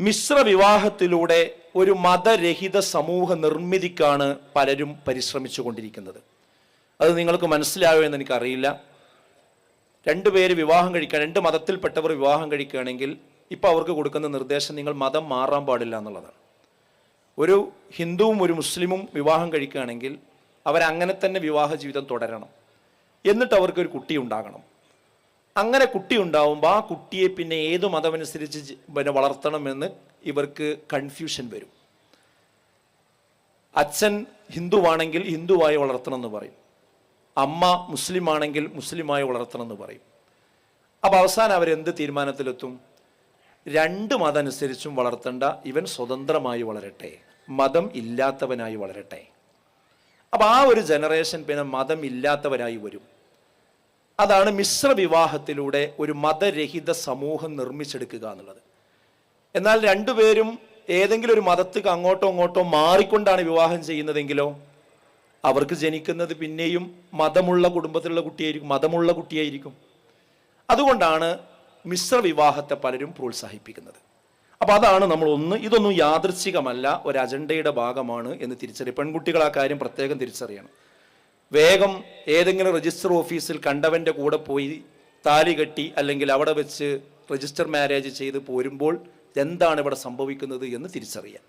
മിശ്ര വിവാഹത്തിലൂടെ ഒരു മതരഹിത സമൂഹ നിർമ്മിതിക്കാണ് പലരും പരിശ്രമിച്ചു കൊണ്ടിരിക്കുന്നത് അത് നിങ്ങൾക്ക് മനസ്സിലായോ എന്ന് എനിക്കറിയില്ല. രണ്ട് പേര് വിവാഹം കഴിക്കുക രണ്ട് മതത്തിൽപ്പെട്ടവർ വിവാഹം കഴിക്കുകയാണെങ്കിൽ ഇപ്പോൾ അവർക്ക് കൊടുക്കുന്ന നിർദ്ദേശം നിങ്ങൾ മതം മാറാൻ പാടില്ല എന്നുള്ളതാണ്. ഒരു ഹിന്ദുവും ഒരു മുസ്ലിമും വിവാഹം കഴിക്കുകയാണെങ്കിൽ അവരങ്ങനെ തന്നെ വിവാഹ ജീവിതം തുടരണം. എന്നിട്ട് അവർക്ക് ഒരു കുട്ടി ഉണ്ടാകണം. അങ്ങനെ കുട്ടി ഉണ്ടാവുമ്പോൾ ആ കുട്ടിയെ പിന്നെ ഏത് മതമനുസരിച്ച് പിന്നെ വളർത്തണമെന്ന് ഇവർക്ക് കൺഫ്യൂഷൻ വരും. അച്ഛൻ ഹിന്ദുവാണെങ്കിൽ ഹിന്ദുവായി വളർത്തണം എന്ന് പറയും. അമ്മ മുസ്ലിം ആണെങ്കിൽ മുസ്ലിമായി വളർത്തണം എന്ന് പറയും. അപ്പോൾ അവസാനം അവരെന്ത് തീരുമാനത്തിലെത്തും? രണ്ട് മതം അനുസരിച്ചും വളർത്തേണ്ട ഇവൻ സ്വതന്ത്രമായി വളരട്ടെ. മതം ഇല്ലാത്തവനായി വളരട്ടെ. അപ്പോൾ ആ ഒരു ജനറേഷൻ പിന്നെ മതം ഇല്ലാത്തവരായി വരും. അതാണ് മിശ്ര വിവാഹത്തിലൂടെ ഒരു മതരഹിത സമൂഹം നിർമ്മിച്ചെടുക്കുക എന്നുള്ളത്. എന്നാൽ രണ്ടുപേരും ഏതെങ്കിലും ഒരു മതത്തിക്ക് അങ്ങോട്ടോ അങ്ങോട്ടോ മാറിക്കൊണ്ടാണ് വിവാഹം ചെയ്യുന്നതെങ്കിലോ അവർക്ക് ജനിക്കുന്നത് പിന്നെയും മതമുള്ള കുടുംബത്തിലുള്ള കുട്ടിയായിരിക്കും മതമുള്ള കുട്ടിയായിരിക്കും. അതുകൊണ്ടാണ് മിശ്ര വിവാഹത്തെ പലരും പ്രോത്സാഹിപ്പിക്കുന്നത്. അപ്പൊ അതാണ് നമ്മൾ ഒന്ന് ഇതൊന്നും യാദൃച്ഛികമല്ല ഒരു അജണ്ടയുടെ ഭാഗമാണ് എന്ന് തിരിച്ചറിയും പെൺകുട്ടികൾ ആ കാര്യം പ്രത്യേകം തിരിച്ചറിയണം. വേഗം ഏതെങ്കിലും രജിസ്റ്റർ ഓഫീസിൽ കണ്ടവന്റെ കൂടെ പോയി താലി കെട്ടി അല്ലെങ്കിൽ അവിടെ വെച്ച് രജിസ്റ്റർ മാരേജ് ചെയ്ത് പോരുമ്പോൾ എന്താണ് ഇവിടെ സംഭവിക്കുന്നത് എന്ന് തിരിച്ചറിയാം